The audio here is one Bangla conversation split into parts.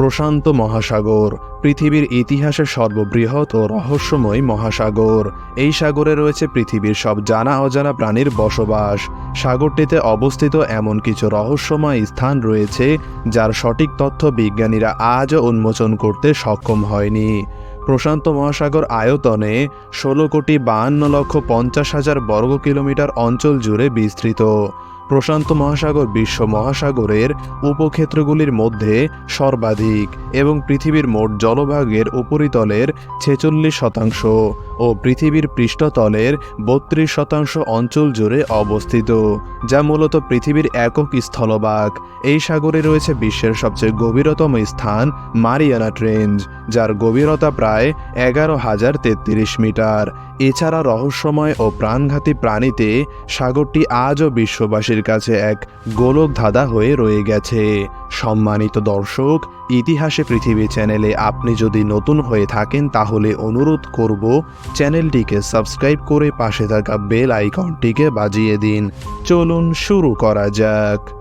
প্রশান্ত মহাসাগর, পৃথিবীর ইতিহাসের সর্ববৃহৎ ও রহস্যময় মহাসাগর। এই সাগরে রয়েছে পৃথিবীর সব জানা অজানা প্রাণীর বসবাস। সাগরটিতে অবস্থিত এমন কিছু রহস্যময় স্থান রয়েছে, যার সঠিক তথ্য বিজ্ঞানীরা আজও উন্মোচন করতে সক্ষম হয়নি। প্রশান্ত মহাসাগর আয়তনে ষোলো কোটি বাহান্ন লক্ষ পঞ্চাশ হাজার বর্গ কিলোমিটার অঞ্চল জুড়ে বিস্তৃত। প্রশান্ত মহাসাগর বিশ্ব মহাসাগরের উপক্ষেত্রগুলির মধ্যে সর্বাধিক এবং পৃথিবীর মোট জলভাগের উপরিতলের ছেচল্লিশ শতাংশ ও পৃথিবীর পৃষ্ঠতলের বত্রিশ শতাংশ অঞ্চল জুড়ে অবস্থিত, যা মূলত পৃথিবীর একক স্থলভাগ। এই সাগরে রয়েছে বিশ্বের সবচেয়ে গভীরতম স্থান মারিয়ানা ট্রেঞ্জ, যার গভীরতা প্রায় এগারো হাজার তেত্রিশ মিটার। এছাড়া রহস্যময় ও প্রাণঘাতী প্রাণীতে সাগরটি আজও বিশ্ববাসীর কাছে এক গোলক ধাঁধা হয়ে রয়ে গেছে। সম্মানিত দর্শক, ইতিহাসে পৃথিবী চ্যানেলে আপনি যদি নতুন হয়ে থাকেন, তাহলে অনুরোধ করব চ্যানেলটিকে সাবস্ক্রাইব করে পাশে থাকা বেল আইকনটিকে বাজিয়ে দিন। চলুন শুরু করা যাক।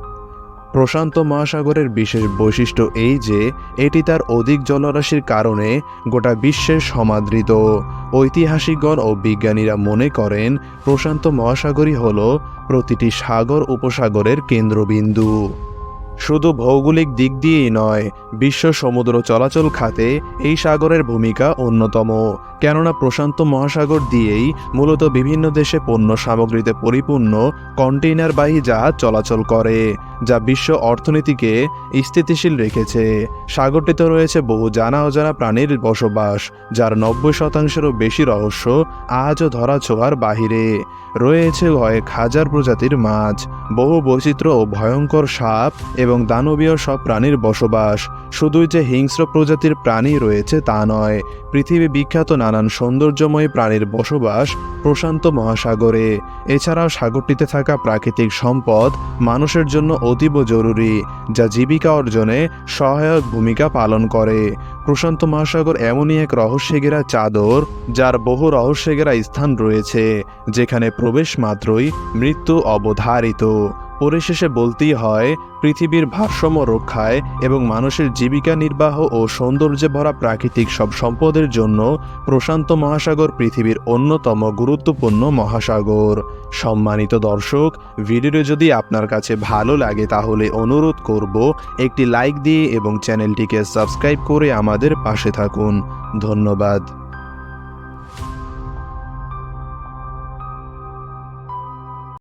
প্রশান্ত মহাসাগরের বিশেষ বৈশিষ্ট্য এই যে, এটি তার অধিক জলরাশির কারণে গোটা বিশ্বের সমাদৃত। ঐতিহাসিকগণ ও বিজ্ঞানীরা মনে করেন, প্রশান্ত মহাসাগরই হল প্রতিটি সাগর উপসাগরের কেন্দ্রবিন্দু। শুধু ভৌগোলিক দিক দিয়েই নয়, বিশ্ব সমুদ্র চলাচল খাতে এই সাগরের ভূমিকা অন্যতম। কেননা প্রশান্ত মহাসাগর দিয়েই মূলত বিভিন্ন দেশে পণ্য সামগ্রীতে পরিপূর্ণ কন্টেইনারবাহী জাহাজ চলাচল করে, যা বিশ্ব অর্থনীতিকে স্থিতিশীল রেখেছে। সাগরটিতে রয়েছে বহু জানা অজানা প্রাণীর বসবাস, যার নব্বই শতাংশেরও বেশি রহস্য আজও ধরা ছোঁয়ার বাহিরে। রয়েছে কয়েক হাজার প্রজাতির মাছ, বহু বৈচিত্র্য ও ভয়ঙ্কর সাপ এবং দানবীয় সব প্রাণীর বসবাস। শুধুই যে হিংস্র প্রজাতির প্রাণী রয়েছে তা নয়, পৃথিবী বিখ্যাত নানান সৌন্দর্যময় প্রাণীর বসবাস প্রশান্ত মহাসাগরে। এছাড়াও সাগরটিতে থাকা প্রাকৃতিক সম্পদ মানুষের জন্য অতীব জরুরি, যা জীবিকা অর্জনে সহায়ক ভূমিকা পালন করে। প্রশান্ত মহাসাগর এমনই এক রহস্যে ঘেরা চাদর, যার বহু রহস্যে ঘেরা স্থান রয়েছে, যেখানে প্রবেশ মাত্রই মৃত্যু অবধারিত। পরিশেষে বলতেই হয়, পৃথিবীর ভারসাম্য রক্ষায় এবং মানুষের জীবিকা নির্বাহ ও সৌন্দর্যে ভরা প্রাকৃতিক সব সম্পদের জন্য প্রশান্ত মহাসাগর পৃথিবীর অন্যতম গুরুত্বপূর্ণ মহাসাগর। সম্মানিত দর্শক, ভিডিওটি যদি আপনার কাছে ভালো লাগে তাহলে অনুরোধ করব একটি লাইক দিয়ে এবং চ্যানেলটিকে সাবস্ক্রাইব করে আমাদের পাশে থাকুন। ধন্যবাদ।